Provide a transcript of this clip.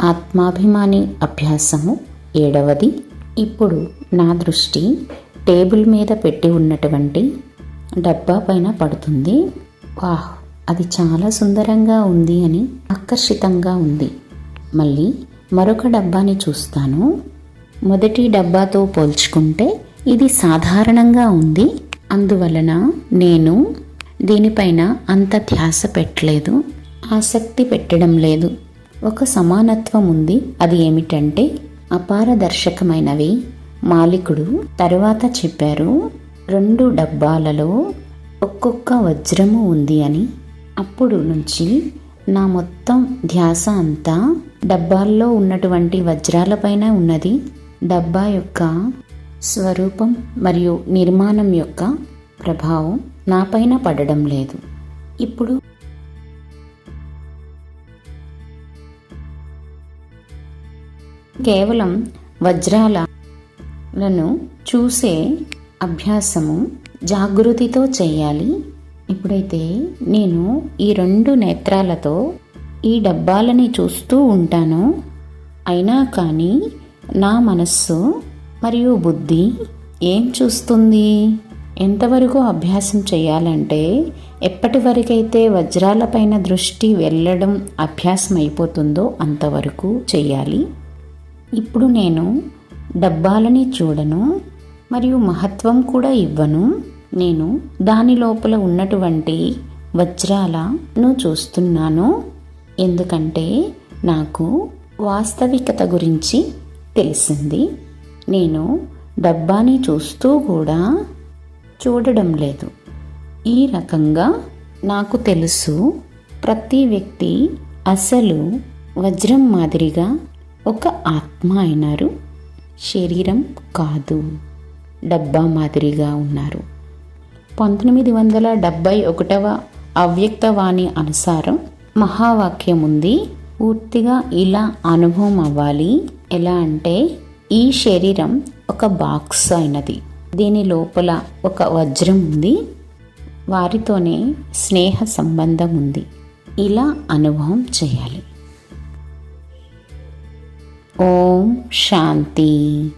ఆత్మాభిమాని అభ్యాసము ఏడవది. ఇప్పుడు నా దృష్టి టేబుల్ మీద పెట్టి ఉన్నటువంటి డబ్బా పైన పడుతుంది. వాహ్! అది చాలా సుందరంగా ఉంది అని ఆకర్షితంగా ఉంది. మళ్ళీ మరొక డబ్బాని చూస్తాను. మొదటి డబ్బాతో పోల్చుకుంటే ఇది సాధారణంగా ఉంది. అందువలన నేను దీనిపైన అంత ధ్యాస పెట్టలేదు. ఆసక్తి పెట్టడం లేదు. ఒక సమానత్వం ఉంది. అది ఏమిటంటే అపారదర్శకమైనవి. మాలికుడు తరువాత చెప్పారు రెండు డబ్బాలలో ఒక్కొక్క వజ్రము ఉంది అని. అప్పుడు నుంచి నా మొత్తం ధ్యాస అంతా డబ్బాల్లో ఉన్నటువంటి వజ్రాలపైన ఉన్నది. డబ్బా యొక్క స్వరూపం మరియు నిర్మాణం యొక్క ప్రభావం నాపైన పడడం లేదు. ఇప్పుడు కేవలం వజ్రాలను చూసే అభ్యాసము జాగృతితో చేయాలి. ఇప్పుడైతే నేను ఈ రెండు నేత్రాలతో ఈ డబ్బాలని చూస్తూ ఉంటాను. అయినా కానీ నా మనస్సు మరియు బుద్ధి ఏం చూస్తుంది? ఎంతవరకు అభ్యాసం చేయాలంటే ఎప్పటి వరకైతే వజ్రాలపైన దృష్టి వెళ్ళడం అభ్యాసం అయిపోతుందో అంతవరకు చేయాలి. ఇప్పుడు నేను డబ్బాలని చూడను మరియు మహత్వం కూడా ఇవ్వను. నేను దాని లోపల ఉన్నటువంటి వజ్రాలను చూస్తున్నాను. ఎందుకంటే నాకు వాస్తవికత గురించి తెలిసింది. నేను డబ్బాని చూస్తూ కూడా చూడడం లేదు. ఈ రకంగా నాకు తెలుసు ప్రతి వ్యక్తి అసలు వజ్రం మాదిరిగా ఒక ఆత్మ అయినారు. శరీరం కాదు. డబ్బా మాదిరిగా ఉన్నారు. పంతొమ్మిది వందల డెబ్భై ఒకటవ అవ్యక్తవాణి అనుసారం మహావాక్యం ఉంది పూర్తిగా ఇలా అనుభవం అవ్వాలి. ఎలా అంటే ఈ శరీరం ఒక బాక్స్ అయినది. దీని లోపల ఒక వజ్రం ఉంది. వారితోనే స్నేహ సంబంధం ఉంది ఇలా అనుభవం చేయాలి. ओम शांति।